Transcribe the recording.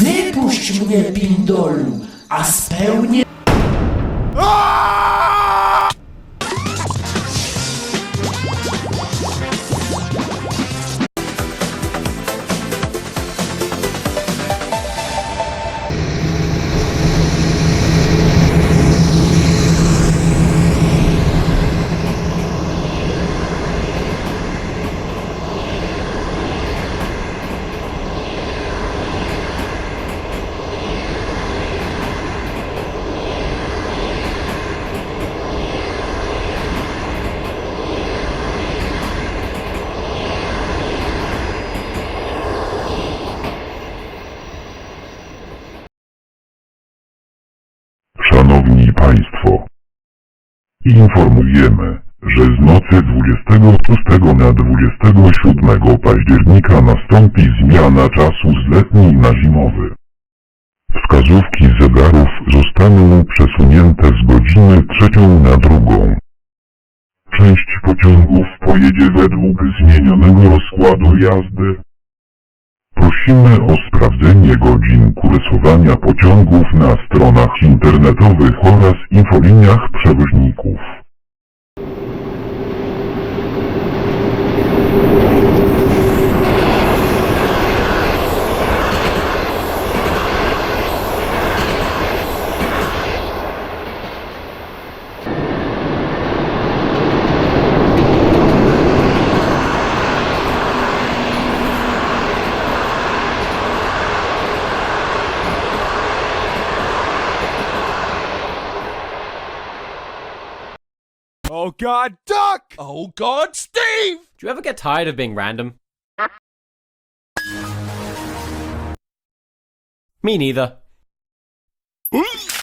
Wypuść mnie, pindolu, a spełnię... Państwo, informujemy, że z nocy 26 na 27 października nastąpi zmiana czasu z letni na zimowy. Wskazówki zegarów zostaną przesunięte z godziny trzecią na drugą. Część pociągów pojedzie według zmienionego rozkładu jazdy. Prosimy o sprawdzenie godzin kursowania pociągów na stronach internetowych oraz infoliniach przewoźników. Oh god, Duck! Oh god, Steve! Do you ever get tired of being random? Me neither.